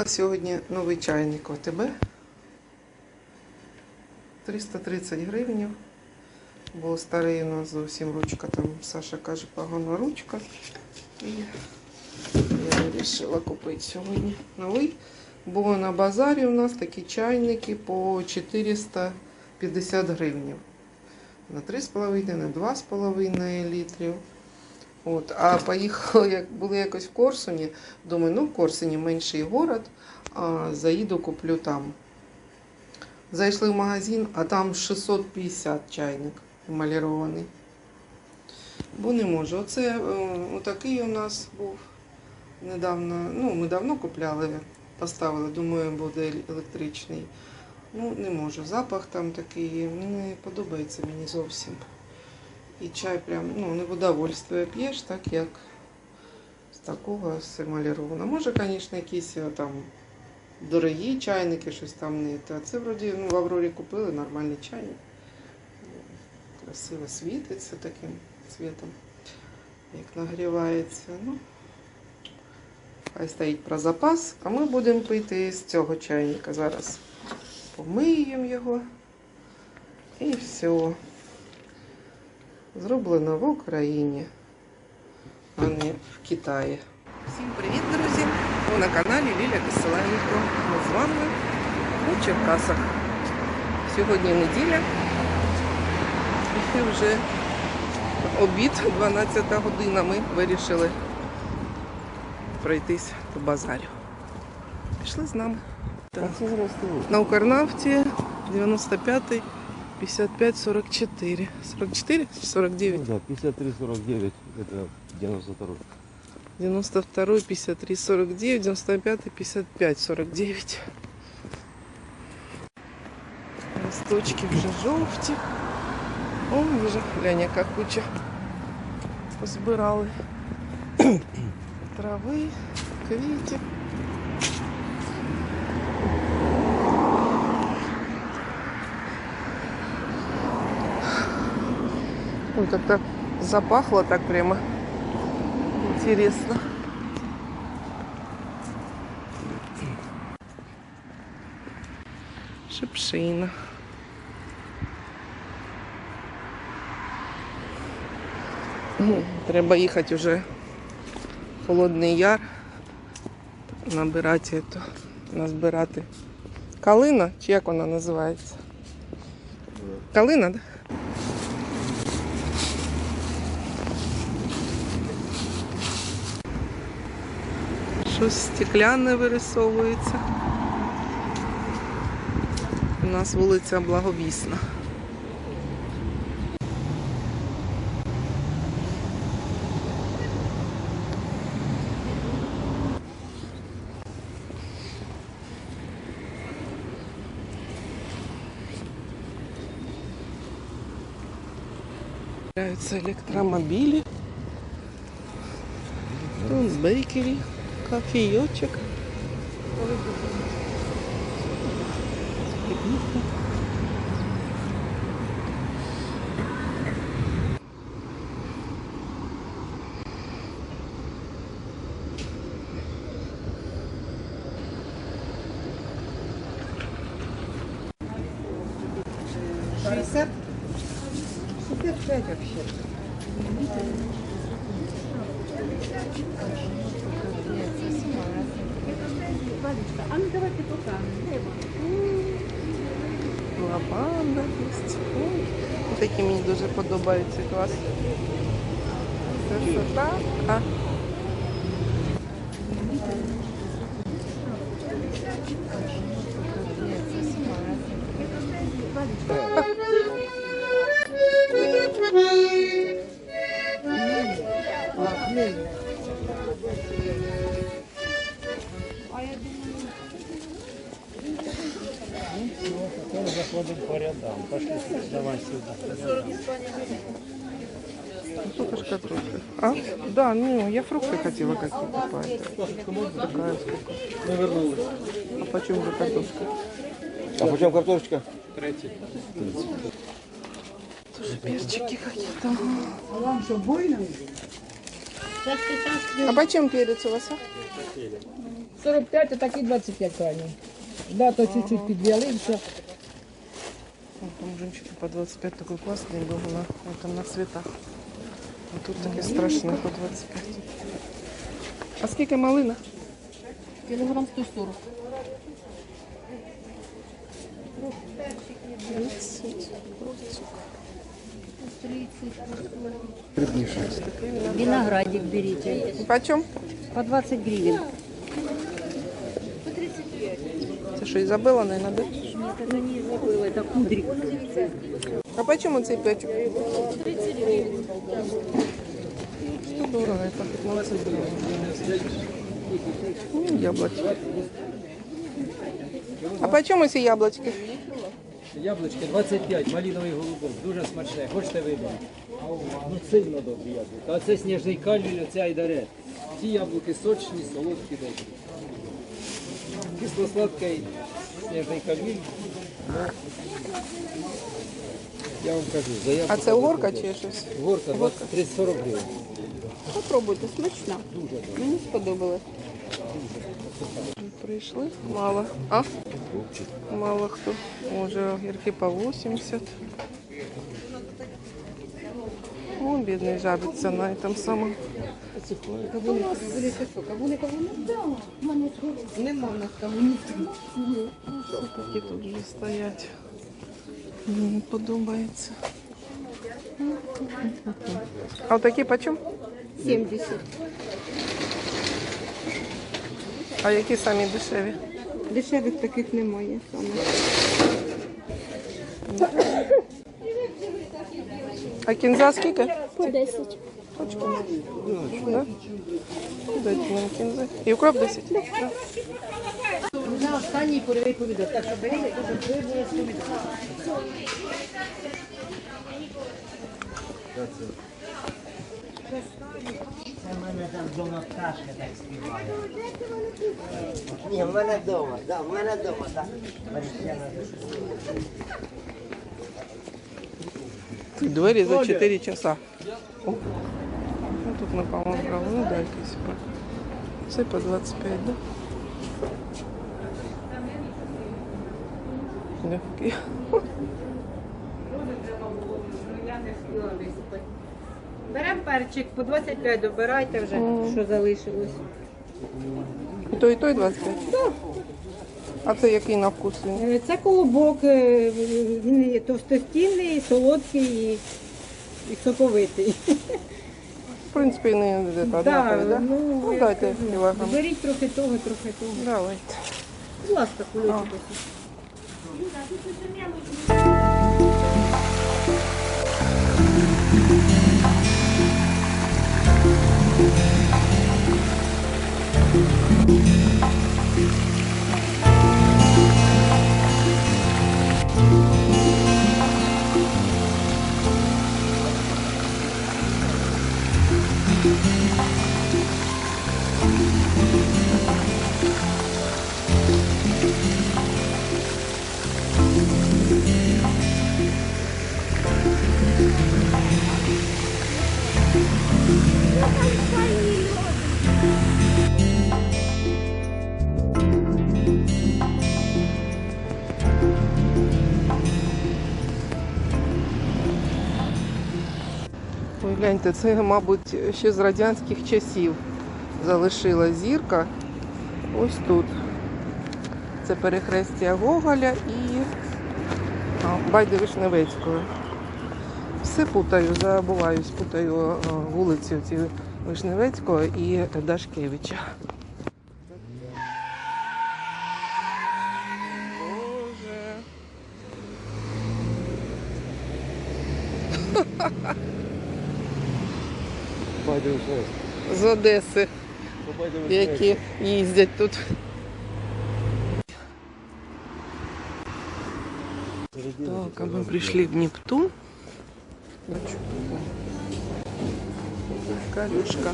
Купила сьогодні новий чайник ОТБ. 330 гривень. Бо старий у нас зовсім ручка, там Саша каже, погана ручка. І я вирішила купити сьогодні новий. Бо на базарі у нас такі чайники по 450 гривень. На 3,5, на 2,5 літрів. От, а поїхала, як були якось в Корсуні. Думаю, ну в Корсуні менший город, а заїду куплю там. Зайшли в магазин, а там 650 чайник емалірований. Бо не можу. Оце е, отакий у нас був недавно. Ну, ми давно купляли, поставили, думаю, буде електричний. Ну, не можу. Запах там такий, не подобається мені зовсім. І чай прям, ну, не в удовольствие п'єш, так як з такого з емалірованого. Може, звісно, якісь е, там дорогі чайники, щось там не. А це вроді ну, в Аврорі купили нормальний чайник. Красиво світиться таким цвітом, як нагрівається. Ну, хай стоїть про запас, а ми будемо пити з цього чайника зараз. Помиємо його і все. Зроблено в Україні, а не в Китаї. Всім привіт, друзі! Ви на каналі Ліля Киселенко. Ми з вами у Черкасах. Сьогодні неділя. І вже обід, 12 година. Ми вирішили пройтись по базарю. Пішли з нами. Так. На Укрнафті 95 55 44. 44 чи 49? Ну да, 53-49, это 92 92 53 49 95 55 49 листочки вже жовті о вже глянь яка куча позбирали трави квітів Ой, как-то запахло так прямо интересно. Шипшина. Ну, Треба їхати вже в Холодний Яр. Набирати это, назбирати. Калина, чи як вона називається? Калина, так? Да? Щось стекляне вирисовується. У нас вулиця Благовісна. Электромобили. Тут бейкери, кофеечек. Шестьдесят? Шестьдесят пять А ну давай петуха. Лаванда є. Ой, Такі мені дуже подобаються клас. Красота. А. Заходим по рядам. Пошли, давай сюда. Сколько ж картошка? А? Да, ну, я фрукты хотела какие покупать. Такая сколько? Мы вернулись. А почем же картошка? А почем картошечка? Тоже перчики какие-то. А вам что, больно? А почем перец у вас? а? 45, а такі 25 крайні. Да, то чуть-чуть підвялився. Там женщина по 25 такой классный был на, этом, на цветах. А тут такие страшные по 25. А сколько малина? Кілограм 140. 30. Виноградик берите. Почем? По 20 гривен. Це що, Ізабела, наверное, да? Нет, это не забыла, это кудрик. А почему цей пячок? 30 гривен. Что дорого, это 15 гривен. Ну, яблочки. А почему эти яблочки? Яблучки 25, малиновий голубок, дуже смачне. Хочете вибрати? Ну сильно добрі яблука. А це сніжний калюль, оце айдарет. Ті яблуки сочні, солодкі добрі. Кисло-сладкий сніжний калюль. Ну, я вам кажу, за А це угорка 25. чи щось? Горка 30-40 гривень. Попробуйте, смачно. Мені сподобалось. Прийшли? Мало. А? Мало хто. Може, огірки по 80. О, бідний жабиться на этом самом. Нема в нас кавунів. Такі тут вже стоять. Мені не подобається. А такі почем? 70. А які самі дешеві? Дешевих таких немає саме. А кінза скільки? По 10. Да? Дайте нам кінзи. І укроп 10? Да. На останній. Так що беріть, дуже вибули з помідор. Ні, в мене вдома, да, в мене вдома, так. Двері за 4 часа. О. Ну, ми, по-моєму, брали. Ну, да, якийсь. по- Це по 25, да? Легкі. Беремо перчик, по 25 добирайте вже, що залишилось. І той, і той 25? Так. А це який на вкус він? Е, Це колобок, е, він є товстостінний, солодкий і, і соковитий. В принципі, не де Да, да? ну, Ну, я дайте кілограм. Беріть трохи того, трохи того. Давайте. Будь ласка, кульочок. Ой, гляньте, це, мабуть, ще з радянських часів залишила зірка. Ось тут. Це перехрестя Гоголя і Байди Вишневецької. Все путаю, забуваюсь, путаю ці Вишневецького і Дашкевича. З Одеси, які їздять тут. Так, а мы пришли в Нептун. Калюшка.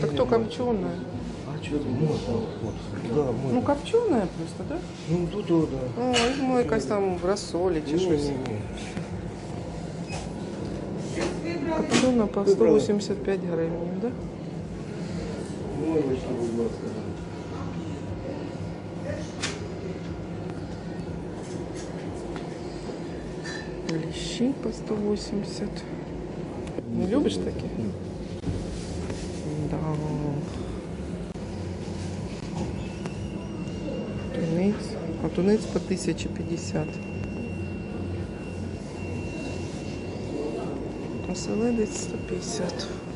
Так то копченая. А що там можна? От, да, можна. Ну, копченая просто, да? Ну, тут, о, да. О, я думала, якась там в розсолі чи щось. Ні-ні-ні. Копчена по 185 гривень, да? Лещи по 180. Не любишь такие? Да. Тунець. А тунець по 1050. Оселедець 150.